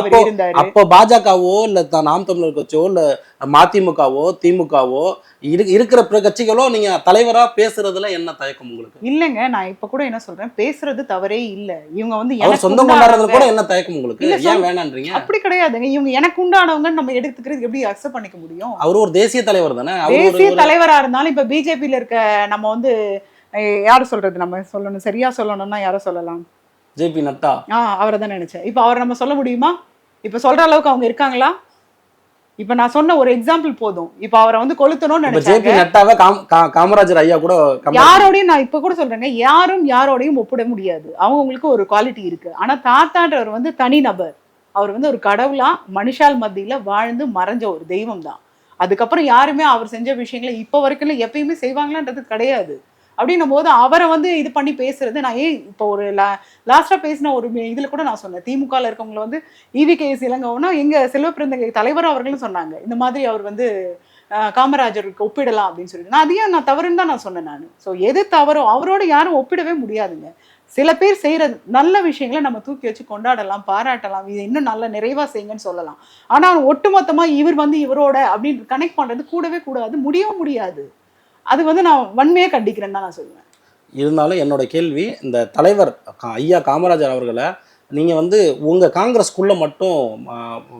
அப்போ அப்போ பாஜகவோ இல்ல நாம் தமிழர் கட்சியோ இல்ல மதிமுகவோ திமுகவோ இரு- இருக்கிற பிற கட்சிகளோ நீங்க தலைவரா பேசுறதுல என்ன தயக்கம் உங்களுக்கு? இல்லைங்க நான் இப்ப கூட என்ன சொல்றேன் பேசுறது தவறே இல்ல. இவங்க வந்து உண்டானவங்க. கொண்டாடுறதுல கூட என்ன தயக்கம் உங்களுக்கு? ஏன் சொந்த- வேணான்றீங்க? அப்படி கிடையாதுங்க. இவங்க எனக்கு உண்டானவங்க நம்ம எடுத்துக்கிறது எப்படி அக்செப்ட் பண்ணிக்க முடியும்? அவர் ஒரு தேசிய தலைவர் தானே? தேசிய தலைவரா இருந்தாலும் இப்ப பிஜேபியில இருக்க நம்ம வந்து யாரு சொல்றது நம்ம சொல்லணும்? சரியா சொல்லணும்னா யாரை சொல்லலாம்? ஜேபி நட்டா? ஆ அவரை தான் நினைச்சேன். இப்போ அவரை நம்ம சொல்ல முடியுமா? இப்போ சொல்ற அளவுக்கு அவங்க இருக்காங்களா? இப்போ நான் சொன்ன ஒரு எக்ஸாம்பிள் போதும். இப்போ அவரை வந்து கொளுத்தணும்னு நினைச்சாங்க. நட்டாவை காமராஜர் ஐயா கூட யாரோடையும் நான் இப்ப கூட சொல்றேங்க யாரும் யாரோடையும் ஒப்பிட முடியாது. அவங்களுக்கு ஒரு குவாலிட்டி இருக்கு. ஆனா தாத்தான்றவர் வந்து தனி நபர். அவர் வந்து ஒரு கடவுளா மனுஷால் மத்தியில வாழ்ந்து மறைஞ்ச ஒரு தெய்வம் தான் அதுக்கப்புறம் யாருமே அவர் செஞ்ச விஷயங்களை இப்ப வரைக்கும் எப்பயுமே செய்வாங்களான்றது கிடையாது. அப்படின்னும் போது அவரை வந்து இது பண்ணி பேசுறது நான் ஏன் இப்போ ஒரு லா லாஸ்ட்டாக பேசின ஒரு இதில் கூட நான் சொன்னேன் திமுகவில் இருக்கவங்களை வந்து ஈவி கே எங்கள் எங்க செல்வப்பிறந்த தலைவர் அவர்களும் சொன்னாங்க. இந்த மாதிரி அவர் வந்து காமராஜருக்கு ஒப்பிடலாம் அப்படின்னு சொல்லிட்டு. நான் அதையும் நான் தவறுன்னு தான் நான் சொன்னேன் நான். ஸோ எது தவறோ அவரோட யாரும் ஒப்பிடவே முடியாதுங்க. சில பேர் செய்கிற நல்ல விஷயங்களை நம்ம தூக்கி வச்சு கொண்டாடலாம் பாராட்டலாம் இது இன்னும் நல்ல நிறைவாக செய்யுங்கன்னு சொல்லலாம். ஆனால் ஒட்டுமொத்தமாக இவர் வந்து இவரோட அப்படின்னு கனெக்ட் பண்ணுறது கூடவே கூடாது முடியவும் முடியாது. அது வந்து நான் வன்மையா கண்டிக்கிறேன்னு தான் நான் சொல்லுவேன். இருந்தாலும் என்னோட கேள்வி இந்த தலைவர் ஐயா காமராஜர் அவர்களை நீங்க வந்து உங்க காங்கிரஸ்க்குள்ள மட்டும்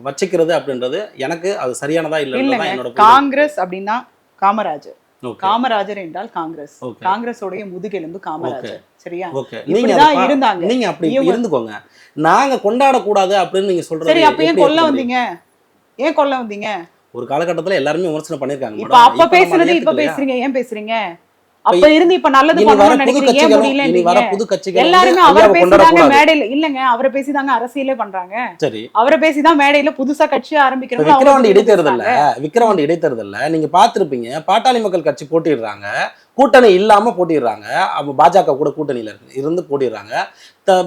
வச்சுக்கிறது அப்படின்றது எனக்கு அது சரியானதா இல்லைங்க. என்னோட காங்கிரஸ் அப்படின்னா காமராஜர். காமராஜர் என்றால் காங்கிரஸ். காங்கிரஸோடைய முதுகெலும்பு காமராஜர். சரியா? நீங்க இருந்தாங்க. நீங்க அப்படி இருந்துக்கோங்க. நாங்க கொண்டாடக்கூடாது அப்படின்னு நீங்க சொல்றது சரி அப்ப ஏன் கொல்ல? வந்தீங்க? ஏன் கொல்ல வந்தீங்க? ஒரு காலகட்டத்துல எல்லாருமே விமர்சனம் பண்ணிருக்காங்க. இப்ப அப்ப பேசுறது இப்ப பேசுறீங்க. ஏன் பேசுறீங்க? அப்ப இருந்து இப்ப நல்லது பண்ணணும்னு நினைக்கிறீங்க. முடியல புது கட்சிகள் எல்லாருமே அவரை பேசிதாங்க மேடையில இல்லங்க அவரை பேசிதாங்க அரசியலே பண்றாங்க. சரி. அவரை பேசிதான் மேடையில புதுசா கட்சி இப்ப ஆரம்பிக்கிறாங்க விக்கிரவாண்டி இடைத்தேர்தல்ல விக்கிரவாண்டி இடைத்தேர்தல்ல நீங்க பார்த்திருப்பீங்க பாட்டாளி மக்கள் கட்சி போட்டிடுறாங்க. கூட்டணி இல்லாமல் போட்டிடுறாங்க. அப்போ பாஜக கூட கூட்டணியில் இருக்கு இருந்து போட்டிடுறாங்க.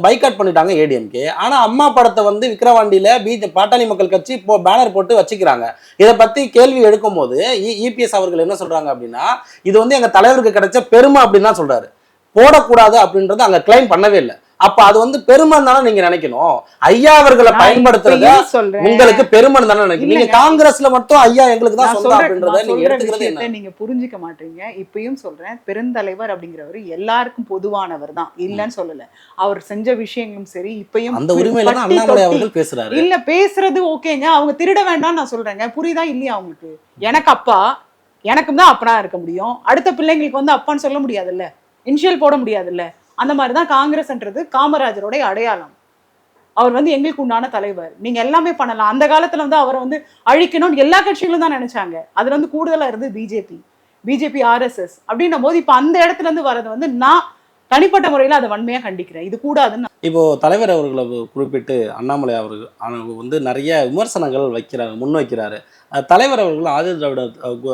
பைக்காட் பண்ணிட்டாங்க ஏடிஎம்கே ஆனால் அம்மா படத்தை வந்து விக்ரவாண்டியில் பிஜே பாட்டாளி மக்கள் கட்சி இப்போ பேனர் போட்டு வச்சுக்கிறாங்க. இதை பற்றி கேள்வி எடுக்கும் போது இபிஎஸ் அவர்கள் என்ன சொல்கிறாங்க அப்படின்னா இது வந்து எங்கள் தலைவருக்கு கிடைச்ச பெருமை அப்படின்னு தான் சொல்கிறாரு போடக்கூடாது அப்படின்றத அங்கே கிளைம் பண்ணவே இல்லை. அப்ப அது வந்து பெருமை தானே நீங்க நினைக்கணும். ஐயா அவர்களை பயன்படுத்துறத உங்களுக்கு பெருமை தானே நினைக்கிறீங்க நீங்க. காங்கிரஸ்ல மட்டும் ஐயா எங்களுக்கு தான் சொந்தம் அப்படின்றத நீங்க எடுத்துக்கிறது என்ன? நீங்க புரிஞ்சுக்க மாட்டீங்க. இப்பயும் சொல்றேன் பெருந்தலைவர் அப்படிங்கிறவர் எல்லாருக்கும் பொதுவானவர் தான். இல்லைன்னு சொல்லல. அவர் செஞ்ச விஷயங்களும் சரி இப்பயும் அந்த உரிமையில தான் அண்ணாமலை அவர்கள் பேசுறாரு. இல்ல பேசுறது ஓகேங்க. அவங்க திருட வேண்டாம்னு நான் சொல்றேங்க. புரியுதா இல்லையா அவங்களுக்கு? எனக்கு அப்பா எனக்கும் தான் அப்பனா இருக்க முடியும். அடுத்த பிள்ளைங்களுக்கு வந்து அப்பான்னு சொல்ல முடியாதுல்ல. இனிஷியல் போட முடியாதுல்ல. அந்த மாதிரி தான் காங்கிரஸ்ன்றது காமராஜருடைய அடையாளம். அவர் வந்து எங்களுக்கு உண்டான தலைவர். நீங்க எல்லாமே பண்ணலாம். அந்த காலத்துல வந்து அவரை வந்து அழிக்கணும்னு எல்லா கட்சிகளும் தான் நினைச்சாங்க. அதுல வந்து கூடுதலா இருந்து பிஜேபி. பிஜேபி ஆர்எஸ்எஸ் அப்படின்னும் போது இப்ப அந்த இடத்துல இருந்து வர்றது வந்து நான் தனிப்பட்ட முறையில அதை வன்மையா கண்டிக்கிறேன். இது கூடாதுன்னு இப்போ தலைவர் அவர்களை குறிப்பிட்டு அண்ணாமலை அவர்கள் வந்து நிறைய விமர்சனங்கள் வைக்கிறாரு. முன்வைக்கிறாரு தலைவர் அவர்கள் ஆதி திராவிட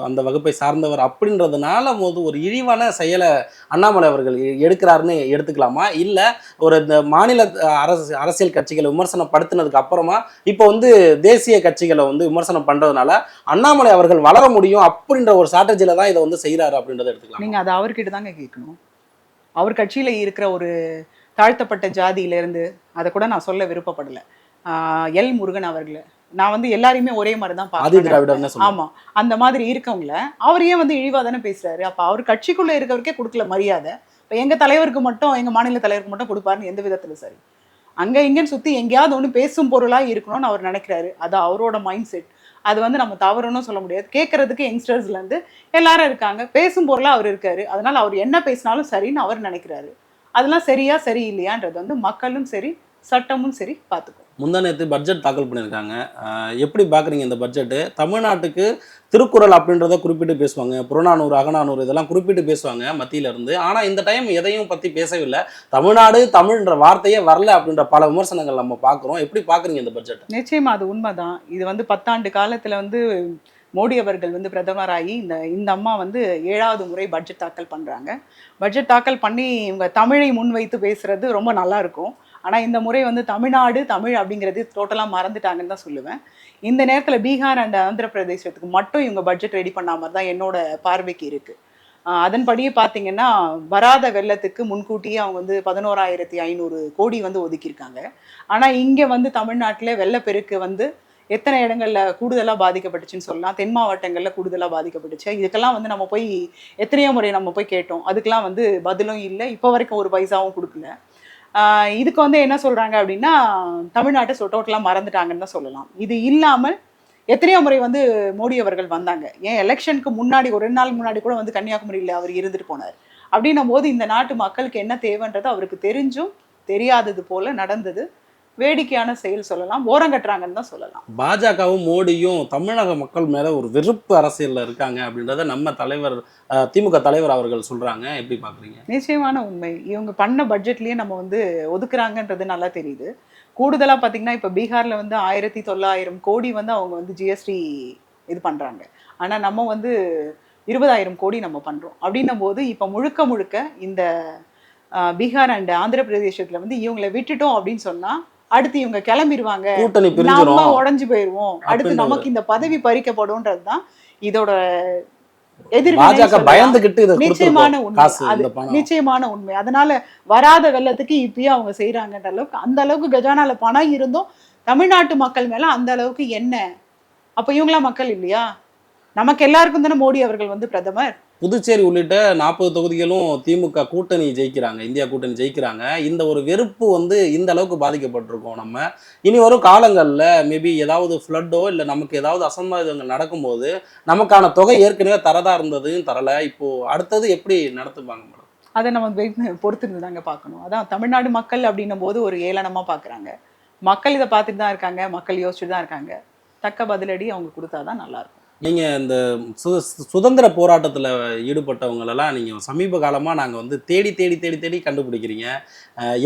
அந்த வகுப்பை சார்ந்தவர் அப்படின்றதுனால போது ஒரு இழிவான செயலை அண்ணாமலை அவர்கள் எடுக்கிறாருன்னு எடுத்துக்கலாமா? இல்ல ஒரு இந்த மாநில அரசு அரசியல் கட்சிகளை விமர்சனம் படுத்தினதுக்கு அப்புறமா இப்போ வந்து தேசிய கட்சிகளை வந்து விமர்சனம் பண்றதுனால அண்ணாமலை அவர்கள் வளர முடியும் அப்படின்ற ஒரு ஸ்ட்ராட்டஜில தான் இதை வந்து செய்யறாரு அப்படின்றத எடுத்துக்கலாம்? நீங்க அதை அவர்கிட்ட தாங்க கேட்கணும். அவர் கட்சியில இருக்கிற ஒரு தாழ்த்தப்பட்ட ஜாதியில இருந்து அதை கூட நான் சொல்ல விருப்பப்படல. எல் முருகன் அவர்கள. நான் வந்து எல்லாரையுமே ஒரே மாதிரி தான் பார்க்கிறேன். திராவிடர்னு சொல்லுவாங்க. ஆமா. அந்த மாதிரி இருக்கவங்கள அவர் ஏன் வந்து இழிவா தானே பேசுறாரு? அப்ப அவர் கட்சிக்குள்ள இருக்கவருக்கே கொடுக்கல மரியாதை. இப்ப எங்க தலைவருக்கு மட்டும் எங்க மாநில தலைவருக்கு மட்டும் கொடுப்பாருன்னு எந்த விதத்துல சரி? அங்க இங்கன்னு சுத்தி எங்கேயாவது ஒண்ணு பேசும் பொருளா இருக்கணும்னு அவர் நினைக்கிறாரு. அது அவரோட மைண்ட் செட் அது வந்து நம்ம தவறுன்னு சொல்ல முடியாது. கேட்கறதுக்கு யங்ஸ்டர்ஸ்லேருந்து எல்லாரும் இருக்காங்க. பேசும் பொருளாக அவர் இருக்காரு. அதனால் அவர் என்ன பேசினாலும் சரின்னு அவர் நினைக்கிறாரு. அதெல்லாம் சரியா இல்லையான்றது வந்து மக்களும் சரி சட்டமும் சரி பார்த்துக்கும் முந்தனேத்து பட்ஜெட் தாக்கல் பண்ணியிருக்காங்க. எப்படி பார்க்குறீங்க இந்த பட்ஜெட்டு தமிழ்நாட்டுக்கு திருக்குறள் அப்படின்றத குறிப்பிட்டு பேசுவாங்க. புறநானூறு அகநானூறு இதெல்லாம் குறிப்பிட்டு பேசுவாங்க மத்தியிலேருந்து ஆனால் இந்த டைம் எதையும் பற்றி பேசவில்லை. தமிழ்நாடு தமிழ்ன்ற வார்த்தையே வரல அப்படின்ற பல விமர்சனங்கள் நம்ம பார்க்குறோம் எப்படி பார்க்குறீங்க இந்த பட்ஜெட் நிச்சயமா அது உண்மைதான். இது வந்து பத்தாண்டு காலத்தில் வந்து மோடி அவர்கள் வந்து பிரதமராகி இந்த இந்த அம்மா வந்து ஏழாவது முறை பட்ஜெட் தாக்கல் பண்ணுறாங்க பட்ஜெட் தாக்கல் பண்ணி இவங்க தமிழை முன்வைத்து பேசுகிறது ரொம்ப நல்லாயிருக்கும் ஆனால் இந்த முறை வந்து தமிழ்நாடு தமிழ் அப்படிங்கிறது டோட்டலாக மறந்துட்டாங்கன்னு தான் சொல்லுவேன். இந்த நேரத்தில் பீகார் அண்ட் ஆந்திர பிரதேசத்துக்கு மட்டும் இவங்க பட்ஜெட் ரெடி பண்ணாம தான் என்னோட பார்வைக்கு இருக்குது அதன்படியே பார்த்தீங்கன்னா வராத வெள்ளத்துக்கு முன்கூட்டியே அவங்க வந்து பதினோராயிரத்தி ஐநூறு கோடி வந்து ஒதுக்கியிருக்காங்க. ஆனால் இங்கே வந்து தமிழ்நாட்டில் வெள்ளப்பெருக்கு வந்து எத்தனை இடங்களில் கூடுதலாக பாதிக்கப்பட்டுச்சுன்னு சொல்லலாம். தென் மாவட்டங்களில் கூடுதலாக பாதிக்கப்பட்டுச்சு. இதுக்கெல்லாம் வந்து நம்ம போய் எத்தனையோ முறை நம்ம போய் கேட்டோம். அதுக்கெல்லாம் வந்து பதிலும் இல்லை. இப்போ வரைக்கும் ஒரு பைசாவும் கொடுக்கல. இதுக்கு வந்து என்ன சொல்கிறாங்க அப்படின்னா தமிழ்நாட்டை சொ டோட்டலாக மறந்துட்டாங்கன்னு தான் சொல்லலாம். இது இல்லாமல் எத்தனையோ முறை வந்து மோடி அவர்கள் வந்தாங்க. ஏன் எலெக்ஷனுக்கு முன்னாடி ஒரு ரெண்டு நாள் முன்னாடி கூட வந்து கன்னியாகுமரியில் அவர் இருந்துட்டு போனார். அப்படின்னும் போது இந்த நாட்டு மக்களுக்கு என்ன தேவைன்றது அவருக்கு தெரிஞ்சும் தெரியாதது போல நடந்தது. வேடிக்கையான செயல் சொல்லலாம் ஓரங்கட்டுறாங்கன்னு தான் சொல்லலாம். பாஜகவும் மோடியும் தமிழக மக்கள் மேல ஒரு வெறுப்பு அரசியல்ல இருக்காங்க அப்படின்றத நம்ம தலைவர் திமுக தலைவர் அவர்கள் சொல்றாங்க. எப்படி பார்க்குறீங்க நிச்சயமான உண்மை. இவங்க பண்ண பட்ஜெட்லயே நம்ம வந்து ஒதுக்குறாங்கன்றது நல்லா தெரியுது. கூடுதலா பாத்தீங்கன்னா இப்ப பீகார்ல வந்து ஆயிரத்தி தொள்ளாயிரம் கோடி வந்து அவங்க வந்து ஜிஎஸ்டி இது பண்றாங்க. ஆனா நம்ம வந்து இருபதாயிரம் கோடி நம்ம பண்றோம். அப்படின்னும் போது இப்ப முழுக்க முழுக்க இந்த பீகார் அண்ட் ஆந்திர பிரதேசத்துல வந்து இவங்களை விட்டுட்டோம் அப்படின்னு சொன்னா அடுத்து இவங்க கிளம்பிடுவாங்க நம்ம உடைஞ்சு போயிருவோம். அடுத்து நமக்கு இந்த பதவி பறிக்கப்படும்ன்றது தான் இதோட உண்மை. அது நிச்சயமான உண்மை. அதனால வராத வெள்ளத்துக்கு இப்பயும் அவங்க செய்யறாங்கன்ற அளவுக்கு அந்த அளவுக்கு கஜானால பணம் இருந்தும் தமிழ்நாட்டு மக்கள் மேல அந்த அளவுக்கு என்ன? அப்ப இவங்களா மக்கள் இல்லையா? நமக்கு எல்லாருக்கும் தானே மோடி அவர்கள் வந்து பிரதமர்? புதுச்சேரி உள்ளிட்ட நாற்பது தொகுதிகளும் திமுக கூட்டணி ஜெயிக்கிறாங்க இந்தியா கூட்டணி ஜெயிக்கிறாங்க. இந்த ஒரு வெறுப்பு வந்து இந்த அளவுக்கு பாதிக்கப்பட்டிருக்கோம் நம்ம. இனி வரும் காலங்களில் மேபி ஏதாவது ஃப்ளட்டோ இல்லை நமக்கு ஏதாவது அசம்பாவிதங்கள் நடக்கும்போது நமக்கான தொகை ஏற்கனவே தரதா இருந்ததுன்னு தரல. இப்போது அடுத்தது எப்படி நடத்துப்பாங்க மேடம்? அதை நம்ம பொறுத்திருந்து தாங்க பார்க்கணும். அதான் தமிழ்நாடு மக்கள் அப்படின்னும் போது ஒரு ஏளனமாக பார்க்குறாங்க. மக்கள் இதை பார்த்துட்டு தான் இருக்காங்க மக்கள் யோசிச்சுட்டு தான் இருக்காங்க. தக்க பதிலடி அவங்க கொடுத்தாதான் நல்லாயிருக்கும் நீங்கள் இந்த சு சுதந்திர போராட்டத்தில் ஈடுபட்டவங்களெல்லாம் நீங்கள் சமீப காலமாக நாங்கள் வந்து தேடி தேடி தேடி தேடி கண்டுபிடிக்கிறீங்க.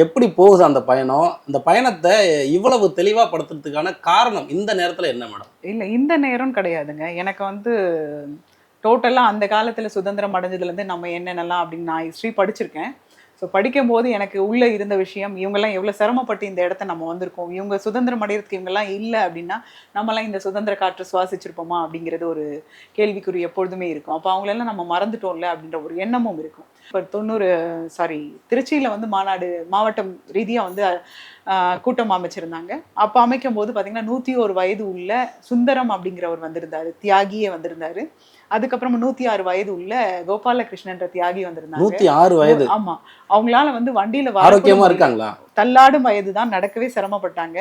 எப்படி போகுது அந்த பயணம்? இந்த பயணத்தை இவ்வளவு தெளிவாக படுத்துறதுக்கான காரணம் இந்த நேரத்தில் என்ன மேடம்? இல்லை இந்த நேரம் கிடையாதுங்க. எனக்கு வந்து டோட்டலாக அந்த காலத்தில் சுதந்திரம் அடைஞ்சதுலேருந்து நம்ம என்னென்னலாம் அப்படின்னு நான் ஹிஸ்ட்ரி படிச்சிருக்கேன். ஸோ படிக்கும்போது எனக்கு உள்ளே இருந்த விஷயம் இவங்கெல்லாம் எவ்வளோ சிரமப்பட்டு இந்த இடத்த நம்ம வந்திருக்கோம் இவங்க சுதந்திரம் அடையிறதுக்கு இவங்கெல்லாம் இல்லை அப்படின்னா நம்மலாம் இந்த சுதந்திர காற்று சுவாசிச்சிருப்போமா அப்படிங்கிறது ஒரு கேள்விக்குறி எப்பொழுதுமே இருக்கும். அப்போ அவங்களெல்லாம் நம்ம மறந்துட்டோம்ல அப்படின்ற ஒரு எண்ணமும் இருக்கும். இப்போ தொண்ணூறு சாரி திருச்சியில் வந்து மாநாடு மாவட்டம் ரீதியாக வந்து கூட்டம் அமைச்சிருந்தாங்க. அப்போ அமைக்கும் போது பார்த்தீங்கன்னா நூற்றி ஒரு வயது உள்ள சுந்தரம் அப்படிங்கிறவர் வந்திருந்தார் தியாகியே வந்திருந்தார். அதுக்கப்புறமா நூற்றி ஆறு வயது உள்ள கோபாலகிருஷ்ணன்ற தியாகி வந்திருந்தாங்க. நூத்தி ஆறு வயது. ஆமா. அவங்களால வந்து வண்டியில ஆரோக்கியமா இருக்காங்களா? தள்ளாடும் வயது தான் நடக்கவே சிரமப்பட்டாங்க.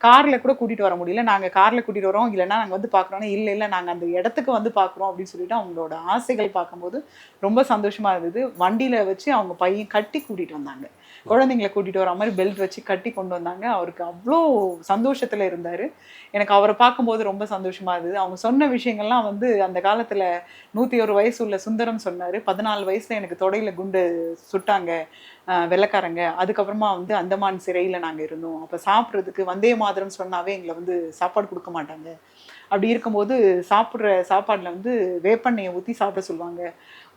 கார்ல கூட கூட்டிட்டு வர முடியல. நாங்க கார்ல கூட்டிட்டு வரோம் இல்லைன்னா நாங்க வந்து பாக்குறோம் இல்ல இல்ல நாங்க அந்த இடத்துக்கு வந்து பாக்குறோம் அப்படின்னு சொல்லிட்டு அவங்களோட ஆசைகள் பார்க்கும்போது ரொம்ப சந்தோஷமா இருந்தது. வண்டியில வச்சு அவங்க பையன் கட்டி கூட்டிட்டு வந்தாங்க. குழந்தைங்களை கூட்டிட்டு வர மாதிரி பெல்ட் வச்சு கட்டி கொண்டு வந்தாங்க. அவருக்கு அவ்வளோ சந்தோஷத்துல இருந்தாரு. எனக்கு அவரை பார்க்கும்போது ரொம்ப சந்தோஷமாக இருந்தது. அவங்க சொன்ன விஷயங்கள்லாம் வந்து அந்த காலத்துல நூத்தி ஒரு வயசு உள்ள சுந்தரம் சொன்னாரு. பதினாலு வயசுல எனக்கு தொடையில குண்டு சுட்டாங்க. வெள்ளைக்காரங்க. அதுக்கப்புறமா வந்து அந்தமான் சிறையில நாங்க இருந்தோம். அப்ப சாப்பிட்றதுக்கு வந்தே மாதிரம் சொன்னாவே எங்களை வந்து சாப்பாடு கொடுக்க மாட்டாங்க. அப்படி இருக்கும்போது சாப்பிட்ற சாப்பாடுல வந்து வேப்பெண்ணெயை ஊற்றி சாப்பிட சொல்லுவாங்க.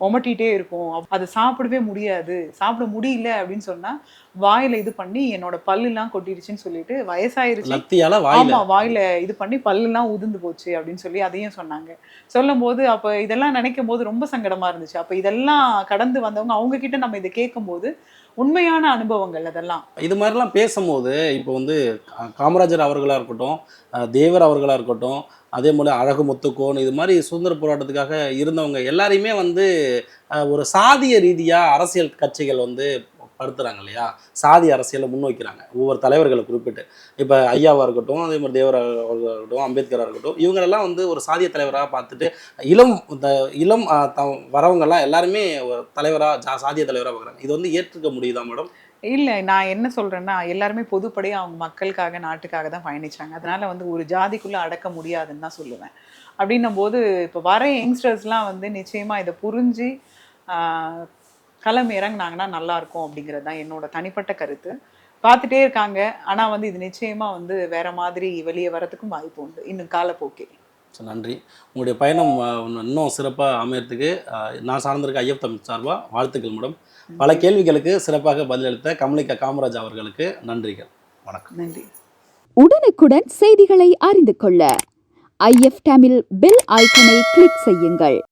உமட்டிகிட்டே இருக்கும் அதை சாப்பிடவே முடியாது. சாப்பிட முடியல அப்படின்னு சொன்னா வாயில இது பண்ணி என்னோட பல்லுலாம் கொட்டிடுச்சுன்னு சொல்லிட்டு வயசாயிருச்சு. ஆமா வாயில இது பண்ணி பல்லுலாம் உதிர்ந்து போச்சு அப்படின்னு சொல்லி அதையும் சொன்னாங்க. சொல்லும் போது அப்ப இதெல்லாம் நினைக்கும் போது ரொம்ப சங்கடமா இருந்துச்சு. அப்ப இதெல்லாம் கடந்து வந்தவங்க அவங்க கிட்ட நம்ம இதை கேட்கும்போது உண்மையான அனுபவங்கள் அதெல்லாம். இது மாதிரிலாம் பேசும்போது இப்போ வந்து காமராஜர் அவர்களாக இருக்கட்டும் தேவர் அவர்களாக இருக்கட்டும் அதே போல் அழகு முத்துக்கோன் இது மாதிரி சுதந்திர போராட்டத்துக்காக இருந்தவங்க எல்லாரையுமே வந்து ஒரு சாதிய ரீதியாக அரசியல் கட்சிகள் வந்து படுத்துறாங்க இல்லையா சாதி அரசியலை முன்வைக்கிறாங்க. ஒவ்வொரு தலைவர்களை குறிப்பிட்டு. இப்போ ஐயாவாக இருக்கட்டும் அதே மாதிரி தேவராக இருக்கட்டும் அம்பேத்கராக இருக்கட்டும் இவங்களெல்லாம் வந்து ஒரு சாதிய தலைவராக பார்த்துட்டு இளம் த இளம் த- வரவங்கெல்லாம் எல்லாருமே ஒரு ஜா சாதிய தலைவராக பார்க்குறாங்க. இது வந்து ஏற்றுக்க முடியுதா மேடம்? இல்லை நான் என்ன சொல்கிறேன்னா எல்லாருமே பொதுப்படியாக அவங்க மக்களுக்காக நாட்டுக்காக தான் பயணிச்சாங்க. அதனால் வந்து ஒரு ஜாதிக்குள்ளே அடக்க முடியாதுன்னு தான் சொல்லுவேன். அப்படின்னும் போது இப்போ வர யங்ஸ்டர்ஸ்லாம் வந்து நிச்சயமாக இதை புரிஞ்சு களம் இறங்குனாங்கன்னா நல்லா இருக்கும் அப்படிங்கிறது தான் என்னோட தனிப்பட்ட கருத்து. பார்த்துட்டே இருக்காங்க. ஆனா வந்து இது நிச்சயமா வந்து வேற மாதிரி வெளியே வரதுக்கும் வாய்ப்பு உண்டு. இன்னும் காலப்போக்கே. ஸோ நன்றி. உங்களுடைய பயணம் இன்னும் சிறப்பாக அமையறதுக்கு நான் சார்ந்திருக்க ஐயப் தமிழ் சார்பாக வாழ்த்துக்கள் மேடம். பல கேள்விகளுக்கு சிறப்பாக பதிலளித்த கமலிகா காமராஜ் அவர்களுக்கு நன்றிகள். வணக்கம். நன்றி. உடனுக்குடன் செய்திகளை அறிந்து கொள்ள ஐஎஃப் தமிழ் பெல் ஐக்கனை கிளிக் செய்யுங்கள்.